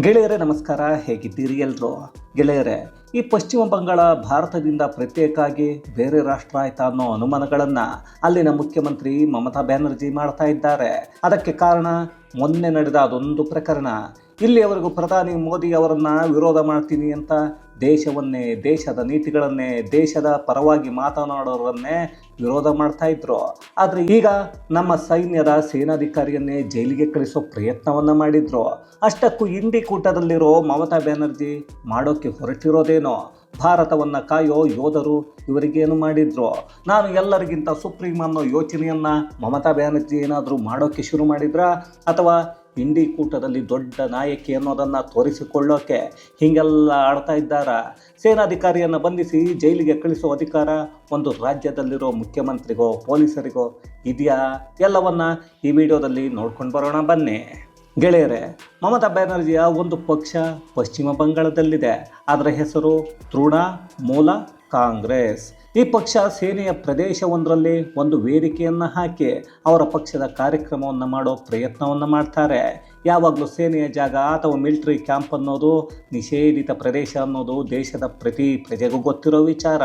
ಗೆಳೆಯರೇ, ನಮಸ್ಕಾರ. ಹೇಗಿದ್ದೀರಿ ಎಲ್ರು? ಗೆಳೆಯರೇ, ಈ ಪಶ್ಚಿಮ ಬಂಗಾಳ ಭಾರತದಿಂದ ಪ್ರತ್ಯೇಕಾಗಿ ಬೇರೆ ರಾಷ್ಟ್ರ ಆಯ್ತಾ ಅನ್ನೋ ಅನುಮಾನಗಳನ್ನು ಅಲ್ಲಿನ ಮುಖ್ಯಮಂತ್ರಿ ಮಮತಾ ಬ್ಯಾನರ್ಜಿ ಮಾಡ್ತಾ ಇದ್ದಾರೆ. ಅದಕ್ಕೆ ಕಾರಣ ಮೊನ್ನೆ ನಡೆದ ಅದೊಂದು ಪ್ರಕರಣ. ಇಲ್ಲಿಯವರೆಗೂ ಪ್ರಧಾನಿ ಮೋದಿ ಅವರನ್ನು ವಿರೋಧ ಮಾಡ್ತೀನಿ ಅಂತ ದೇಶವನ್ನೇ, ದೇಶದ ನೀತಿಗಳನ್ನೇ, ದೇಶದ ಪರವಾಗಿ ಮಾತನಾಡೋರನ್ನೇ ವಿರೋಧ ಮಾಡ್ತಾ ಇದ್ರು. ಆದರೆ ಈಗ ನಮ್ಮ ಸೈನ್ಯದ ಸೇನಾಧಿಕಾರಿಯನ್ನೇ ಜೈಲಿಗೆ ಕಳಿಸೋ ಪ್ರಯತ್ನವನ್ನ ಮಾಡಿದ್ರು. ಅಷ್ಟಕ್ಕೂ ಇಂಡಿ ಕೂಟದಲ್ಲಿರೋ ಮಮತಾ ಬ್ಯಾನರ್ಜಿ ಮಾಡೋಕ್ಕೆ ಹೊರಟಿರೋದೇನೋ? ಭಾರತವನ್ನ ಕಾಯೋ ಯೋಧರು ಇವರಿಗೇನು ಮಾಡಿದ್ರು? ನಾನು ಎಲ್ಲರಿಗಿಂತ ಸುಪ್ರೀಂ ಅನ್ನೋ ಯೋಚನೆಯನ್ನ ಮಮತಾ ಬ್ಯಾನರ್ಜಿ ಏನಾದರೂ ಮಾಡೋಕ್ಕೆ ಶುರು ಮಾಡಿದ್ರಾ? ಅಥವಾ ಇಂಡಿ ಕೂಟದಲ್ಲಿ ದೊಡ್ಡ ನಾಯಕಿ ಅನ್ನೋದನ್ನು ತೋರಿಸಿಕೊಳ್ಳೋಕೆ ಹೀಗೆಲ್ಲ ಆಡ್ತಾ ಇದ್ದಾರ? ಸೇನಾಧಿಕಾರಿಯನ್ನು ಬಂಧಿಸಿ ಜೈಲಿಗೆ ಕಳಿಸೋ ಅಧಿಕಾರ ಒಂದು ರಾಜ್ಯದಲ್ಲಿರೋ ಮುಖ್ಯಮಂತ್ರಿಗೋ, ಪೊಲೀಸರಿಗೋ ಇದೆಯಾ? ಎಲ್ಲವನ್ನು ಈ ವಿಡಿಯೋದಲ್ಲಿ ನೋಡ್ಕೊಂಡು ಬರೋಣ, ಬನ್ನಿ. ಗೆಳೆಯರೇ, ಮಮತಾ ಬ್ಯಾನರ್ಜಿಯ ಒಂದು ಪಕ್ಷ ಪಶ್ಚಿಮ ಬಂಗಾಳದಲ್ಲಿದೆ. ಅದರ ಹೆಸರು ತೃಣಮೂಲ ಕಾಂಗ್ರೆಸ್. ಈ ಪಕ್ಷ ಸೇನೆಯ ಪ್ರದೇಶವೊಂದರಲ್ಲಿ ಒಂದು ವೇದಿಕೆಯನ್ನು ಹಾಕಿ ಅವರ ಪಕ್ಷದ ಕಾರ್ಯಕ್ರಮವನ್ನು ಮಾಡೋ ಪ್ರಯತ್ನವನ್ನು ಮಾಡ್ತಾರೆ. ಯಾವಾಗಲೂ ಸೇನೆಯ ಜಾಗ ಅಥವಾ ಮಿಲಿಟರಿ ಕ್ಯಾಂಪ್ ಅನ್ನೋದು ನಿಷೇಧಿತ ಪ್ರದೇಶ ಅನ್ನೋದು ದೇಶದ ಪ್ರತಿ ಪ್ರಜೆಗೂ ಗೊತ್ತಿರೋ ವಿಚಾರ.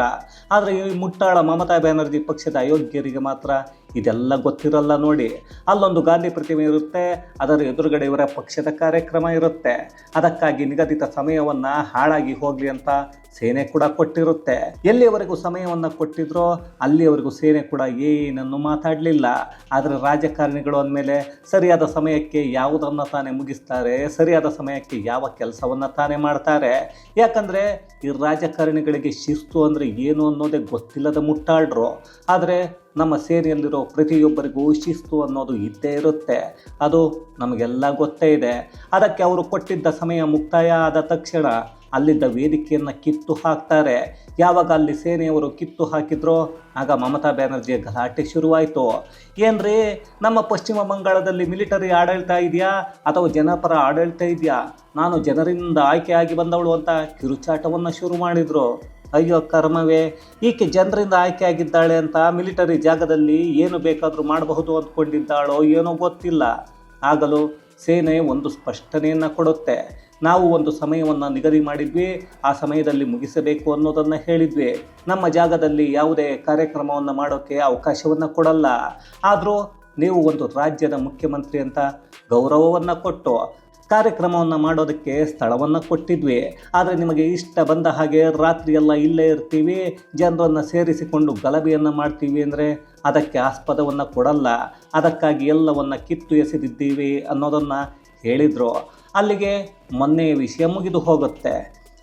ಆದರೆ ಈ ಮುಟ್ಟಾಳ ಮಮತಾ ಬ್ಯಾನರ್ಜಿ ಪಕ್ಷದ ಅಯೋಗ್ಯರಿಗೆ ಮಾತ್ರ ಇದೆಲ್ಲ ಗೊತ್ತಿರಲ್ಲ ನೋಡಿ. ಅಲ್ಲೊಂದು ಗಾಂಧಿ ಪ್ರತಿಮೆ ಇರುತ್ತೆ, ಅದರ ಎದುರುಗಡೆ ಇವರ ಪಕ್ಷದ ಕಾರ್ಯಕ್ರಮ ಇರುತ್ತೆ. ಅದಕ್ಕಾಗಿ ನಿಗದಿತ ಸಮಯವನ್ನು ಹಾಳಾಗಿ ಹೋಗಲಿ ಅಂತ ಸೇನೆ ಕೂಡ ಕೊಟ್ಟಿರುತ್ತೆ. ಎಲ್ಲಿಯವರೆಗೂ ಸಮಯವನ್ನು ಕೊಟ್ಟಿದ್ರೋ ಅಲ್ಲಿಯವರೆಗೂ ಸೇನೆ ಕೂಡ ಏನನ್ನು ಮಾತಾಡಲಿಲ್ಲ. ಆದರೆ ರಾಜಕಾರಣಿಗಳು ಅಂದಮೇಲೆ ಸರಿಯಾದ ಸಮಯಕ್ಕೆ ಯಾವುದನ್ನು ತಾನೇ ಮುಗಿಸ್ತಾರೆ, ಸರಿಯಾದ ಸಮಯಕ್ಕೆ ಯಾವ ಕೆಲಸವನ್ನು ತಾನೇ ಮಾಡ್ತಾರೆ. ಯಾಕಂದರೆ ಈ ರಾಜಕಾರಣಿಗಳಿಗೆ ಶಿಸ್ತು ಅಂದರೆ ಏನು ಅನ್ನೋದೇ ಗೊತ್ತಿಲ್ಲದ ಮುಟ್ಟಾಳ್ರು. ಆದರೆ ನಮ್ಮ ಸೇನೆಯಲ್ಲಿರೋ ಪ್ರತಿಯೊಬ್ಬರಿಗೂ ಶಿಸ್ತು ಅನ್ನೋದು ಇದ್ದೇ ಇರುತ್ತೆ. ಅದು ನಮಗೆಲ್ಲ ಗೊತ್ತೇ ಇದೆ. ಅದಕ್ಕೆ ಅವರು ಕೊಟ್ಟಿದ್ದ ಸಮಯ ಮುಕ್ತಾಯ ಆದ ತಕ್ಷಣ ಅಲ್ಲಿದ್ದ ವೇದಿಕೆಯನ್ನು ಕಿತ್ತು ಹಾಕ್ತಾರೆ. ಯಾವಾಗ ಅಲ್ಲಿ ಸೇನೆಯವರು ಕಿತ್ತು ಹಾಕಿದ್ರೋ, ಆಗ ಮಮತಾ ಬ್ಯಾನರ್ಜಿಯ ಗಲಾಟೆ ಶುರುವಾಯಿತು. ಏನ್ರಿ, ನಮ್ಮ ಪಶ್ಚಿಮ ಬಂಗಾಳದಲ್ಲಿ ಮಿಲಿಟರಿ ಆಡಳಿತ ಇದೆಯಾ, ಅಥವಾ ಜನಪರ ಆಡಳಿತ ಇದೆಯಾ? ನಾನು ಜನರಿಂದ ಆಯ್ಕೆಯಾಗಿ ಬಂದವಳು ಅಂತ ಕಿರುಚಾಟವನ್ನು ಶುರು ಮಾಡಿದರು. ಅಯ್ಯೋ, ಕರ್ಮವೇ, ಈಕೆ ಜನರಿಂದ ಆಯ್ಕೆಯಾಗಿದ್ದಾಳೆ ಅಂತ ಮಿಲಿಟರಿ ಜಾಗದಲ್ಲಿ ಏನು ಬೇಕಾದರೂ ಮಾಡಬಹುದು ಅಂದ್ಕೊಂಡಿದ್ದಾಳೋ ಏನೋ ಗೊತ್ತಿಲ್ಲ. ಆಗಲೂ ಸೇನೆ ಒಂದು ಸ್ಪಷ್ಟನೆಯನ್ನು ಕೊಡುತ್ತೆ. ನಾವು ಒಂದು ಸಮಯವನ್ನು ನಿಗದಿ ಮಾಡಿದ್ವಿ, ಆ ಸಮಯದಲ್ಲಿ ಮುಗಿಸಬೇಕು ಅನ್ನೋದನ್ನು ಹೇಳಿದ್ವಿ. ನಮ್ಮ ಜಾಗದಲ್ಲಿ ಯಾವುದೇ ಕಾರ್ಯಕ್ರಮವನ್ನು ಮಾಡೋಕ್ಕೆ ಅವಕಾಶವನ್ನು ಕೊಡಲ್ಲ. ಆದರೂ ನೀವು ಒಂದು ರಾಜ್ಯದ ಮುಖ್ಯಮಂತ್ರಿ ಅಂತ ಗೌರವವನ್ನು ಕೊಟ್ಟು ಕಾರ್ಯಕ್ರಮವನ್ನು ಮಾಡೋದಕ್ಕೆ ಸ್ಥಳವನ್ನು ಕೊಟ್ಟಿದ್ವಿ. ಆದರೆ ನಿಮಗೆ ಇಷ್ಟ ಬಂದ ಹಾಗೆ ರಾತ್ರಿಯೆಲ್ಲ ಇಲ್ಲೇ ಇರ್ತೀವಿ, ಜನರನ್ನು ಸೇರಿಸಿಕೊಂಡು ಗಲಭೆಯನ್ನು ಮಾಡ್ತೀವಿ ಅಂದರೆ ಅದಕ್ಕೆ ಆಸ್ಪದವನ್ನು ಕೊಡಲ್ಲ. ಅದಕ್ಕಾಗಿ ಎಲ್ಲವನ್ನು ಕಿತ್ತು ಎಸೆದಿದ್ದೀವಿ ಅನ್ನೋದನ್ನು ಹೇಳಿದರು. ಅಲ್ಲಿಗೆ ಮೊನ್ನೆ ವಿಷಯ ಮುಗಿದು ಹೋಗುತ್ತೆ.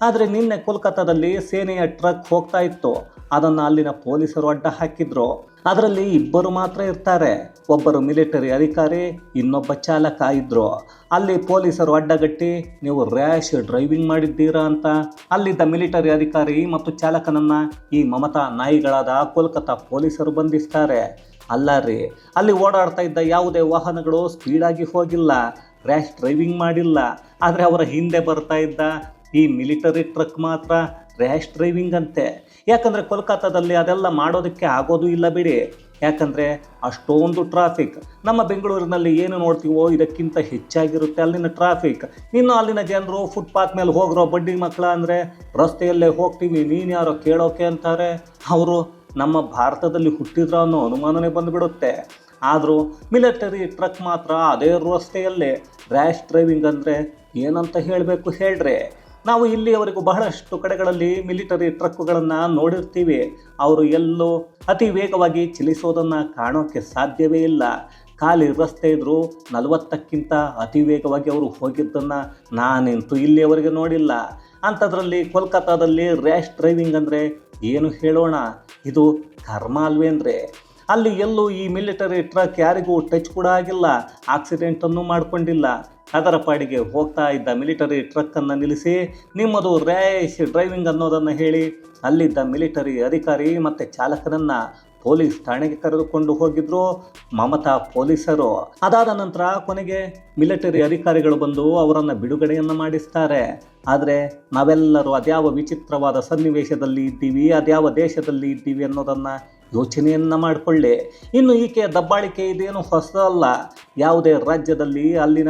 ಆದರೆ ನಿನ್ನೆ ಕೋಲ್ಕತ್ತಾದಲ್ಲಿ ಸೇನೆಯ ಟ್ರಕ್ ಹೋಗ್ತಾ ಇತ್ತು. ಅದನ್ನು ಅಲ್ಲಿನ ಪೊಲೀಸರು ಅಡ್ಡ ಹಾಕಿದ್ರು. ಅದರಲ್ಲಿ ಇಬ್ಬರು ಮಾತ್ರ ಇರ್ತಾರೆ. ಒಬ್ಬರು ಮಿಲಿಟರಿ ಅಧಿಕಾರಿ, ಇನ್ನೊಬ್ಬ ಚಾಲಕ ಇದ್ರು. ಅಲ್ಲಿ ಪೊಲೀಸರು ಅಡ್ಡಗಟ್ಟಿ, ನೀವು ರ್ಯಾಶ್ ಡ್ರೈವಿಂಗ್ ಮಾಡಿದ್ದೀರಾ ಅಂತ? ಅಲ್ಲಿದ್ದ ಮಿಲಿಟರಿ ಅಧಿಕಾರಿ ಮತ್ತು ಚಾಲಕನನ್ನ ಈ ಮಮತಾ ನಾಯಿಗಳಾದ ಕೋಲ್ಕತ್ತಾ ಪೊಲೀಸರು ಬಂಧಿಸ್ತಾರೆ. ಅಲ್ಲ ರೀ. ಅಲ್ಲಿ ಓಡಾಡ್ತಾ ಇದ್ದ ಯಾವುದೇ ವಾಹನಗಳು ಸ್ಪೀಡಾಗಿ ಹೋಗಿಲ್ಲ ರ್ಯಾಶ್ ಡ್ರೈವಿಂಗ್ ಮಾಡಿಲ್ಲ. ಆದರೆ ಅವರ ಹಿಂದೆ ಬರ್ತಾ ಇದ್ದ ಈ ಮಿಲಿಟರಿ ಟ್ರಕ್ ಮಾತ್ರ ರ್ಯಾಶ್ ಡ್ರೈವಿಂಗ್ ಅಂತೆ. ಯಾಕಂದರೆ ಕೋಲ್ಕತ್ತಾದಲ್ಲಿ ಅದೆಲ್ಲ ಮಾಡೋದಕ್ಕೆ ಆಗೋದು ಇಲ್ಲ ಬಿಡಿ. ಯಾಕಂದರೆ ಅಷ್ಟೊಂದು ಟ್ರಾಫಿಕ್ ನಮ್ಮ ಬೆಂಗಳೂರಿನಲ್ಲಿ ಏನು ನೋಡ್ತೀವೋ ಇದಕ್ಕಿಂತ ಹೆಚ್ಚಾಗಿರುತ್ತೆ ಅಲ್ಲಿನ ಟ್ರಾಫಿಕ್ ಇನ್ನು ಅಲ್ಲಿನ ಜನರು ಫುಟ್ಪಾತ್ ಮೇಲೆ ಹೋಗಿರೋ ಬಡ್ಡಿ ಮಕ್ಕಳ ಅಂದರೆ ರಸ್ತೆಯಲ್ಲೇ ಹೋಗ್ತೀವಿ, ನೀನು ಯಾರೋ ಕೇಳೋಕೆ ಅಂತಾರೆ. ಅವರು ನಮ್ಮ ಭಾರತದಲ್ಲಿ ಹುಟ್ಟಿದ್ರ ಅನ್ನೋ ಅನುಮಾನನೇ ಬಂದುಬಿಡುತ್ತೆ. ಆದರೂ ಮಿಲಿಟರಿ ಟ್ರಕ್ ಮಾತ್ರ ಅದೇ ರಸ್ತೆಯಲ್ಲೇ ರ್ಯಾಶ್ ಡ್ರೈವಿಂಗ್ ಅಂದರೆ ಏನಂತ ಹೇಳಬೇಕು ಹೇಳ್ರಿ. ನಾವು ಇಲ್ಲಿಯವರೆಗೂ ಬಹಳಷ್ಟು ಕಡೆಗಳಲ್ಲಿ ಮಿಲಿಟರಿ ಟ್ರಕ್ಗಳನ್ನು ನೋಡಿರ್ತೀವಿ. ಅವರು ಎಲ್ಲೋ ಅತಿ ವೇಗವಾಗಿ ಚಲಿಸೋದನ್ನು ಕಾಣೋಕ್ಕೆ ಸಾಧ್ಯವೇ ಇಲ್ಲ. ಖಾಲಿ ರಸ್ತೆ ಇದ್ರು ನಲವತ್ತಕ್ಕಿಂತ ಅತಿ ವೇಗವಾಗಿ ಅವರು ಹೋಗಿದ್ದನ್ನು ನಾನಂತೂ ಇಲ್ಲಿಯವರೆಗೆ ನೋಡಿಲ್ಲ. ಅಂಥದ್ರಲ್ಲಿ ಕೋಲ್ಕತ್ತಾದಲ್ಲಿ ರ್ಯಾಶ್ ಡ್ರೈವಿಂಗ್ ಅಂದರೆ ಏನು ಹೇಳೋಣ? ಇದು ಕರ್ಮ ಅಲ್ವೇಂದ್ರೆ ಅಲ್ಲಿ ಎಲ್ಲೂ ಈ ಮಿಲಿಟರಿ ಟ್ರಕ್ ಯಾರಿಗೂ ಟಚ್ ಕೂಡ ಆಗಿಲ್ಲ ಆಕ್ಸಿಡೆಂಟನ್ನು ಮಾಡಿಕೊಂಡಿಲ್ಲ. ಅದರ ಪಾಡಿಗೆ ಹೋಗ್ತಾ ಇದ್ದ ಮಿಲಿಟರಿ ಟ್ರಕ್ಕನ್ನು ನಿಲ್ಲಿಸಿ ನಿಮ್ಮದು ರ್ಯಾಶ್ ಡ್ರೈವಿಂಗ್ ಅನ್ನೋದನ್ನು ಹೇಳಿ, ಅಲ್ಲಿದ್ದ ಮಿಲಿಟರಿ ಅಧಿಕಾರಿ ಮತ್ತು ಚಾಲಕನನ್ನು ಪೊಲೀಸ್ ಠಾಣೆಗೆ ಕರೆದುಕೊಂಡು ಹೋಗಿದ್ರು ಮಮತಾ ಪೊಲೀಸರು? ಅದಾದ ನಂತರ ಕೊನೆಗೆ ಮಿಲಿಟರಿ ಅಧಿಕಾರಿಗಳು ಬಂದು ಅವರನ್ನು ಬಿಡುಗಡೆಯನ್ನು ಮಾಡಿಸ್ತಾರೆ. ಆದರೆ ನಾವೆಲ್ಲರೂ ಅದ್ಯಾವ ವಿಚಿತ್ರವಾದ ಸನ್ನಿವೇಶದಲ್ಲಿ ಇದ್ದೀವಿ, ಅದ್ಯಾವ ದೇಶದಲ್ಲಿ ಇದ್ದೀವಿ ಅನ್ನೋದನ್ನು ಯೋಚನೆಯನ್ನು ಮಾಡಿಕೊಳ್ಳಿ. ಇನ್ನು ಈಕೆಯ ದಬ್ಬಾಳಿಕೆ ಇದೇನು ಹೊಸದಲ್ಲ. ಯಾವುದೇ ರಾಜ್ಯದಲ್ಲಿ ಅಲ್ಲಿನ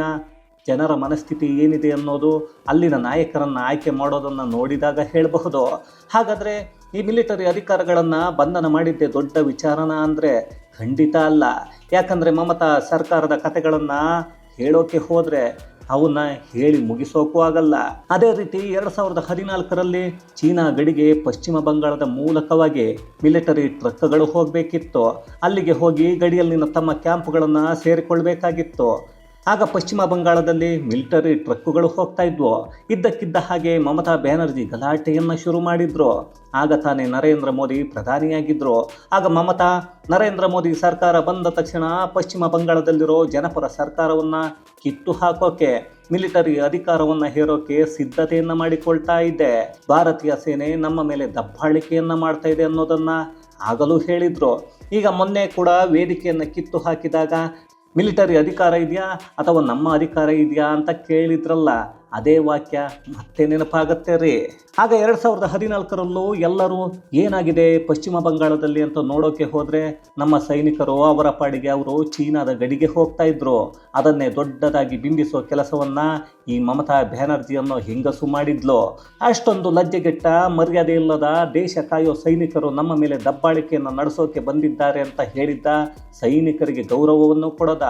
ಜನರ ಮನಸ್ಥಿತಿ ಏನಿದೆ ಅನ್ನೋದು ಅಲ್ಲಿನ ನಾಯಕರನ್ನು ಆಯ್ಕೆ ಮಾಡೋದನ್ನು ನೋಡಿದಾಗ ಹೇಳಬಹುದು. ಹಾಗಾದರೆ ಈ ಮಿಲಿಟರಿ ಅಧಿಕಾರಗಳನ್ನು ಬಂಧನ ಮಾಡಿದ್ದೆ ದೊಡ್ಡ ವಿಚಾರನ ಅಂದರೆ ಖಂಡಿತ ಅಲ್ಲ. ಯಾಕಂದರೆ ಮಮತಾ ಸರ್ಕಾರದ ಕತೆಗಳನ್ನು ಹೇಳೋಕೆ ಹೋದರೆ ಅವನ್ನ ಹೇಳಿ ಮುಗಿಸೋಕ್ಕೂ ಆಗಲ್ಲ. ಅದೇ ರೀತಿ ಎರಡು ಸಾವಿರದ ಹದಿನಾಲ್ಕರಲ್ಲಿ ಚೀನಾ ಗಡಿಗೆ ಪಶ್ಚಿಮ ಬಂಗಾಳದ ಮೂಲಕವಾಗಿ ಮಿಲಿಟರಿ ಟ್ರಕ್ಗಳು ಹೋಗಬೇಕಿತ್ತು. ಅಲ್ಲಿಗೆ ಹೋಗಿ ಗಡಿಯಲ್ಲಿನ ತಮ್ಮ ಕ್ಯಾಂಪ್ಗಳನ್ನು ಸೇರಿಕೊಳ್ಬೇಕಾಗಿತ್ತು. ಆಗ ಪಶ್ಚಿಮ ಬಂಗಾಳದಲ್ಲಿ ಮಿಲಿಟರಿ ಟ್ರಕ್ಕುಗಳು ಹೋಗ್ತಾ ಇದ್ವು. ಇದ್ದಕ್ಕಿದ್ದ ಹಾಗೆ ಮಮತಾ ಬ್ಯಾನರ್ಜಿ ಗಲಾಟೆಯನ್ನು ಶುರು ಮಾಡಿದ್ರು. ಆಗ ತಾನೇ ನರೇಂದ್ರ ಮೋದಿ ಪ್ರಧಾನಿಯಾಗಿದ್ದರು ಆಗ ಮಮತಾ, ನರೇಂದ್ರ ಮೋದಿ ಸರ್ಕಾರ ಬಂದ ತಕ್ಷಣ ಪಶ್ಚಿಮ ಬಂಗಾಳದಲ್ಲಿರೋ ಜನಪರ ಸರ್ಕಾರವನ್ನು ಕಿತ್ತು ಹಾಕೋಕೆ, ಮಿಲಿಟರಿ ಅಧಿಕಾರವನ್ನು ಹೇರೋಕೆ ಸಿದ್ಧತೆಯನ್ನು ಮಾಡಿಕೊಳ್ತಾ ಇದ್ದೆ. ಭಾರತೀಯ ಸೇನೆ ನಮ್ಮ ಮೇಲೆ ದಬ್ಬಾಳಿಕೆಯನ್ನು ಮಾಡ್ತಾ ಇದೆ ಅನ್ನೋದನ್ನು ಆಗಲೂ ಹೇಳಿದರು. ಈಗ ಮೊನ್ನೆ ಕೂಡ ವೇದಿಕೆಯನ್ನು ಕಿತ್ತು ಹಾಕಿದಾಗ ಮಿಲಿಟರಿ ಅಧಿಕಾರ ಇದೆಯಾ ಅಥವಾ ನಮ್ಮ ಅಧಿಕಾರ ಇದೆಯಾ ಅಂತ ಕೇಳಿದ್ರಲ್ಲ ಅದೇ ವಾಕ್ಯ ಮತ್ತೆ ನೆನಪಾಗತ್ತೆ ರೀ. ಆಗ ಎರಡು ಸಾವಿರದ ಹದಿನಾಲ್ಕರಲ್ಲೂ ಎಲ್ಲರೂ ಏನಾಗಿದೆ ಪಶ್ಚಿಮ ಬಂಗಾಳದಲ್ಲಿ ಅಂತ ನೋಡೋಕೆ ಹೋದರೆ ನಮ್ಮ ಸೈನಿಕರು ಅವರ ಪಾಡಿಗೆ ಅವರು ಚೀನಾದ ಗಡಿಗೆ ಹೋಗ್ತಾ ಇದ್ರು. ಅದನ್ನೇ ದೊಡ್ಡದಾಗಿ ಬಿಂಬಿಸೋ ಕೆಲಸವನ್ನ ಈ ಮಮತಾ ಬ್ಯಾನರ್ಜಿ ಅನ್ನೋ ಹೆಂಗಸು ಮಾಡಿದ್ಲು. ಅಷ್ಟೊಂದು ಲಜ್ಜೆಗೆಟ್ಟ ಮರ್ಯಾದೆ ಇಲ್ಲದ ದೇಶ ಕಾಯೋ ಸೈನಿಕರು ನಮ್ಮ ಮೇಲೆ ದಬ್ಬಾಳಿಕೆಯನ್ನು ನಡೆಸೋಕೆ ಬಂದಿದ್ದಾರೆ ಅಂತ ಹೇಳಿದ್ದ ಸೈನಿಕರಿಗೆ ಗೌರವವನ್ನು ಕೊಡದ.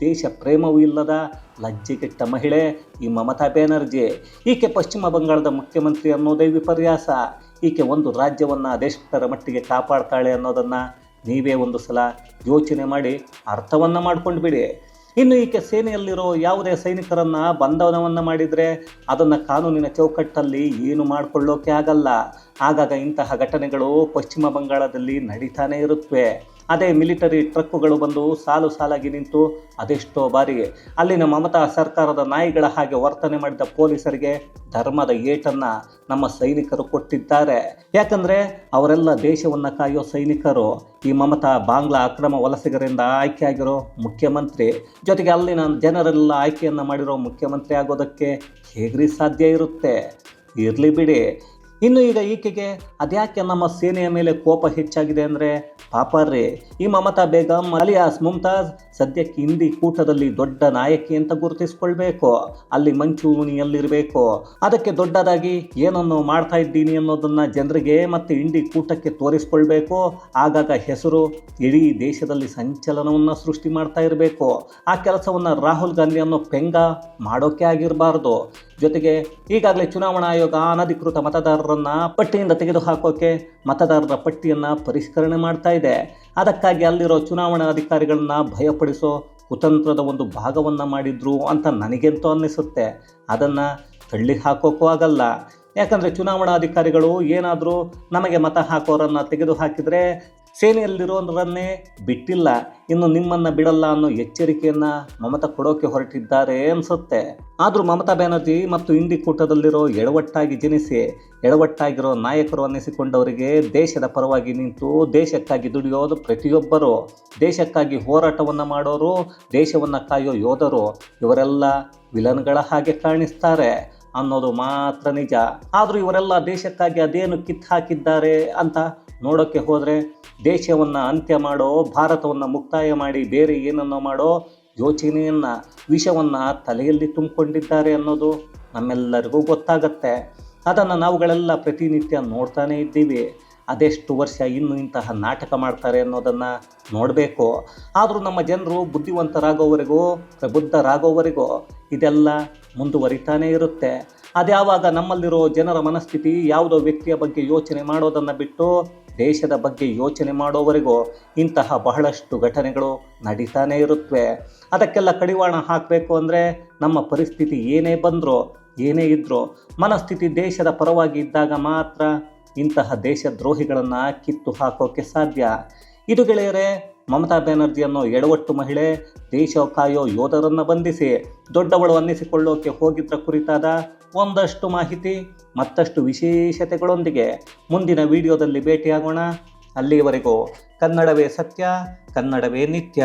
ದೇಶ ಪ್ರೇಮವೂ ಇಲ್ಲದ ಲಜ್ಜೆಗೆಟ್ಟ ಮಹಿಳೆ ಈ ಮಮತಾ ಬ್ಯಾನರ್ಜಿ. ಈಕೆ ಪಶ್ಚಿಮ ಬಂಗಾಳದ ಮುಖ್ಯಮಂತ್ರಿ ಅನ್ನೋದೇ ವಿಪರ್ಯಾಸ. ಈಕೆ ಒಂದು ರಾಜ್ಯವನ್ನು ಅದೆಷ್ಟರ ಮಟ್ಟಿಗೆ ಕಾಪಾಡ್ತಾಳೆ ಅನ್ನೋದನ್ನು ನೀವೇ ಒಂದು ಸಲ ಯೋಚನೆ ಮಾಡಿ ಅರ್ಥವನ್ನು ಮಾಡ್ಕೊಂಡು ಬಿಡಿ. ಇನ್ನು ಈಕೆ ಸೇನೆಯಲ್ಲಿರೋ ಯಾವುದೇ ಸೈನಿಕರನ್ನು ಬಂಧನವನ್ನು ಮಾಡಿದರೆ ಅದನ್ನು ಕಾನೂನಿನ ಚೌಕಟ್ಟಲ್ಲಿ ಏನು ಮಾಡಿಕೊಳ್ಳೋಕೆ ಆಗಲ್ಲ. ಆಗಾಗ ಇಂತಹ ಘಟನೆಗಳು ಪಶ್ಚಿಮ ಬಂಗಾಳದಲ್ಲಿ ನಡೀತಾನೆ ಇರುತ್ತವೆ ಅದೇ ಮಿಲಿಟರಿ ಟ್ರಕ್ಕುಗಳು ಬಂದು ಸಾಲು ಸಾಲಾಗಿ ನಿಂತು ಅದೆಷ್ಟೋ ಬಾರಿಗೆ ಅಲ್ಲಿನ ಮಮತಾ ಸರ್ಕಾರದ ನಾಯಿಗಳ ಹಾಗೆ ವರ್ತನೆ ಮಾಡಿದ ಪೊಲೀಸರಿಗೆ ಧರ್ಮದ ಏಟನ್ನು ನಮ್ಮ ಸೈನಿಕರು ಕೊಟ್ಟಿದ್ದಾರೆ. ಯಾಕಂದರೆ ಅವರೆಲ್ಲ ದೇಶವನ್ನು ಕಾಯೋ ಸೈನಿಕರು. ಈ ಮಮತಾ ಬಾಂಗ್ಲಾ ಅಕ್ರಮ ವಲಸಿಗರಿಂದ ಆಯ್ಕೆಯಾಗಿರೋ ಮುಖ್ಯಮಂತ್ರಿ. ಜೊತೆಗೆ ಅಲ್ಲಿನ ಜನರೆಲ್ಲ ಆಯ್ಕೆಯನ್ನು ಮಾಡಿರೋ ಮುಖ್ಯಮಂತ್ರಿ ಆಗೋದಕ್ಕೆ ಹೇಗ್ರಿ ಸಾಧ್ಯ ಇರುತ್ತೆ? ಇರಲಿ ಬಿಡಿ. ಇನ್ನು ಈಗ ಈಕೆಗೆ ಅದ್ಯಾಕೆ ನಮ್ಮ ಸೇನೆಯ ಮೇಲೆ ಕೋಪ ಹೆಚ್ಚಾಗಿದೆ ಅಂದರೆ ಪಾಪರ್ರಿ ಈ ಮಮತಾ ಬೇಗಂ, ಅಲಿಯಾಸ್ ಮುಮ್ತಾಜ್ ಸದ್ಯಕ್ಕೆ ಹಿಂದಿ ಕೂಟದಲ್ಲಿ ದೊಡ್ಡ ನಾಯಕಿ ಅಂತ ಗುರುತಿಸ್ಕೊಳ್ಬೇಕು. ಅಲ್ಲಿ ಮಂಚೂಣಿಯಲ್ಲಿರಬೇಕು. ಅದಕ್ಕೆ ದೊಡ್ಡದಾಗಿ ಏನನ್ನು ಮಾಡ್ತಾ ಇದ್ದೀನಿ ಅನ್ನೋದನ್ನ ಜನರಿಗೆ ಮತ್ತೆ ಇಂಡಿ ಕೂಟಕ್ಕೆ ತೋರಿಸ್ಕೊಳ್ಬೇಕು. ಆಗಾಗ ಹೆಸರು ಇಡೀ ದೇಶದಲ್ಲಿ ಸಂಚಲನವನ್ನು ಸೃಷ್ಟಿ ಮಾಡ್ತಾ ಇರಬೇಕು. ಆ ಕೆಲಸವನ್ನು ರಾಹುಲ್ ಗಾಂಧಿ ಅನ್ನೋ ಪೆಂಗ ಮಾಡೋಕೆ ಆಗಿರಬಾರ್ದು. ಜೊತೆಗೆ ಈಗಾಗಲೇ ಚುನಾವಣಾ ಆಯೋಗ ಅನಧಿಕೃತ ಮತದಾರರನ್ನ ಪಟ್ಟಿಯಿಂದ ತೆಗೆದು ಹಾಕೋಕೆ ಮತದಾರರ ಪಟ್ಟಿಯನ್ನು ಪರಿಷ್ಕರಣೆ ಮಾಡ್ತಾ ಇದೆ. ಅದಕ್ಕಾಗಿ ಅಲ್ಲಿರೋ ಚುನಾವಣಾ ಅಧಿಕಾರಿಗಳನ್ನ ಭಯಪಡಿಸೋ ಕುತಂತ್ರದ ಒಂದು ಭಾಗವನ್ನು ಮಾಡಿದ್ರು ಅಂತ ನನಗೆಂತೂ ಅನ್ನಿಸುತ್ತೆ. ಅದನ್ನು ತಳ್ಳಿ ಹಾಕೋಕ್ಕೂ ಆಗಲ್ಲ. ಯಾಕಂದರೆ ಚುನಾವಣಾ ಅಧಿಕಾರಿಗಳು ಏನಾದರೂ ನಮಗೆ ಮತ ಹಾಕೋರನ್ನು ತೆಗೆದು ಹಾಕಿದರೆ ಸೇನೆಯಲ್ಲಿರೋರನ್ನೇ ಬಿಟ್ಟಿಲ್ಲ, ಇನ್ನು ನಿಮ್ಮನ್ನು ಬಿಡಲ್ಲ ಅನ್ನೋ ಎಚ್ಚರಿಕೆಯನ್ನು ಮಮತಾ ಕೊಡೋಕೆ ಹೊರಟಿದ್ದಾರೆ ಅನಿಸುತ್ತೆ. ಆದರೂ ಮಮತಾ ಬ್ಯಾನರ್ಜಿ ಮತ್ತು ಇಂಡಿ ಕೂಟದಲ್ಲಿರೋ ಎಡವಟ್ಟಾಗಿ ಜನಿಸಿ, ಎಡವಟ್ಟಾಗಿರೋ ನಾಯಕರು ಅನ್ನಿಸಿಕೊಂಡವರಿಗೆ ದೇಶದ ಪರವಾಗಿ ನಿಂತು ದೇಶಕ್ಕಾಗಿ ದುಡಿಯೋದು ಪ್ರತಿಯೊಬ್ಬರು. ದೇಶಕ್ಕಾಗಿ ಹೋರಾಟವನ್ನು ಮಾಡೋರು, ದೇಶವನ್ನು ಕಾಯೋ ಯೋಧರು. ಇವರೆಲ್ಲ ವಿಲನ್ಗಳ ಹಾಗೆ ಕಾಣಿಸ್ತಾರೆ ಅನ್ನೋದು ಮಾತ್ರ ನಿಜ. ಆದರೂ ಇವರೆಲ್ಲ ದೇಶಕ್ಕಾಗಿ ಅದೇನು ಕಿತ್ತು ಹಾಕಿದ್ದಾರೆ ಅಂತ ನೋಡೋಕ್ಕೆ ಹೋದರೆ ದೇಶವನ್ನು ಅಂತ್ಯ ಮಾಡೋ, ಭಾರತವನ್ನು ಮುಕ್ತಾಯ ಮಾಡಿ ಬೇರೆ ಏನನ್ನೋ ಮಾಡೋ ಯೋಚನೆಯನ್ನು, ವಿಷವನ್ನು ತಲೆಯಲ್ಲಿ ತುಂಬಿಕೊಂಡಿದ್ದಾರೆ ಅನ್ನೋದು ನಮ್ಮೆಲ್ಲರಿಗೂ ಗೊತ್ತಾಗತ್ತೆ. ಅದನ್ನು ನಾವುಗಳೆಲ್ಲ ಪ್ರತಿನಿತ್ಯ ನೋಡ್ತಾನೇ ಇದ್ದೀವಿ. ಅದೆಷ್ಟು ವರ್ಷ ಇನ್ನು ಇಂತಹ ನಾಟಕ ಮಾಡ್ತಾರೆ ಅನ್ನೋದನ್ನು ನೋಡಬೇಕು. ಆದರೂ ನಮ್ಮ ಜನರು ಬುದ್ಧಿವಂತರಾಗೋವರೆಗೂ, ಪ್ರಬುದ್ಧರಾಗೋವರೆಗೂ ಇದೆಲ್ಲ ಮುಂದುವರಿತಾನೇ ಇರುತ್ತೆ. ಅದ್ಯಾವಾಗ ನಮ್ಮಲ್ಲಿರೋ ಜನರ ಮನಸ್ಥಿತಿ ಯಾವುದೋ ವ್ಯಕ್ತಿಯ ಬಗ್ಗೆ ಯೋಚನೆ ಮಾಡೋದನ್ನು ಬಿಟ್ಟು ದೇಶದ ಬಗ್ಗೆ ಯೋಚನೆ ಮಾಡೋವರೆಗೂ ಇಂತಹ ಬಹಳಷ್ಟು ಘಟನೆಗಳು ನಡೀತಾನೇ ಇರುತ್ತವೆ ಅದಕ್ಕೆಲ್ಲ ಕಡಿವಾಣ ಹಾಕಬೇಕು ಅಂದರೆ ನಮ್ಮ ಪರಿಸ್ಥಿತಿ ಏನೇ ಬಂದರೂ, ಏನೇ ಇದ್ದರೂ ಮನಸ್ಥಿತಿ ದೇಶದ ಪರವಾಗಿ ಇದ್ದಾಗ ಮಾತ್ರ ಇಂತಹ ದೇಶದ್ರೋಹಿಗಳನ್ನು ಕಿತ್ತು ಹಾಕೋಕ್ಕೆ ಸಾಧ್ಯ. ಇದು ಗೆಳೆಯರೆ ಮಮತಾ ಬ್ಯಾನರ್ಜಿಯನ್ನು ಎಡವಟ್ಟು ಮಹಿಳೆ ದೇಶ ಕಾಯೋ ಯೋಧರನ್ನು ಬಂಧಿಸಿ ದೊಡ್ಡವಳು ಅನ್ನಿಸಿಕೊಳ್ಳೋಕೆ ಹೋಗಿದ್ರ ಕುರಿತಾದ ಒಂದಷ್ಟು ಮಾಹಿತಿ, ಮತ್ತಷ್ಟು ವಿಶೇಷತೆಗಳೊಂದಿಗೆ ಮುಂದಿನ ವಿಡಿಯೋದಲ್ಲಿ ಭೇಟಿಯಾಗೋಣ. ಅಲ್ಲಿಯವರೆಗೂ ಕನ್ನಡವೇ ಸತ್ಯ, ಕನ್ನಡವೇ ನಿತ್ಯ.